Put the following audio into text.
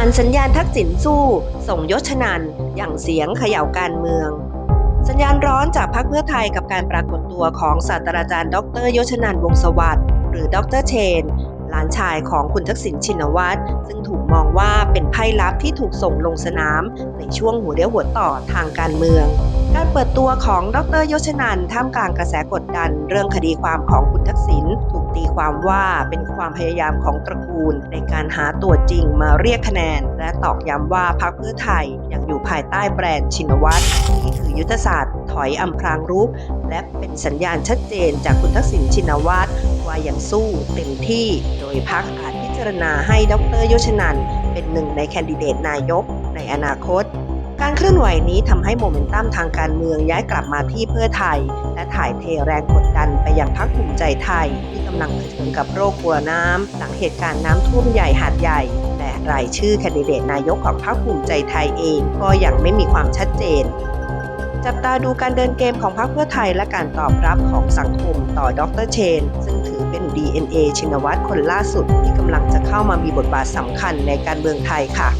อ่านสัญญาณทักษิณสู้ ส่งยศชนันอย่างเสียงเขย่าการเมือง สัญญาณร้อนจากพรรคเพื่อไทยกับการปรากฏตัวของศาสตราจารย์ ดรยศนันวงศ์สวัสดิ์หรือดรเชน หลานชายของคุณทักษิณชินวัตรซึ่งถูกมองว่าเป็นไพ่ลับที่ถูกส่งลงสนาม ในช่วงหัวเรียวหัวต่อทางการเมือง การเปิดตัวของดรยศนันท่ามกลางกระแสกดดัน เรื่องคดีความของคุณทักษิณถู ตีความว่าเป็นความพยายามของตระกูล ในการหาตัวจริงมาเรียกคะแนน และตอกย้ำว่าพรรคเพื่อไทยยังอยู่ภายใต้แบรนด์ชินวัตรนี่คือยุทธศาสตร์ถอยอำพรางรูป และเป็นสัญญาณชัดเจนจากคุณทักษิณชินวัตรว่ายังสู้เต็มที่ โดยพรรคอาจพิจารณาให้ดรยศนันเป็นหนึ่งในแคนดิเดตนายกในอนาคต การเคลื่อนไหวนี้ทำให้โมเมนตัมทางการเมืองย้ายกลับมาที่เพื่อไทย และถ่ายเทแรงกดดันไปยังพรรคภูมิใจไทย ที่กำลังเผชิญกับโรคกลัวน้ำหลังเหตุการณ์น้ำท่วมใหญ่หาดใหญ่และรายชื่อแคนดิเดตนายกของพรรคภูมิใจไทยเองก็ยังไม่มีความชัดเจนจับตาดูการเดินเกมของพรรคเพื่อไทยและการตอบรับของสังคมต่อดรเชน ซึ่งถือเป็น DNA ชินวัตรคนล่าสุดที่กำลังจะเข้ามามีบทบาทสำคัญในการเมืองไทยค่ะ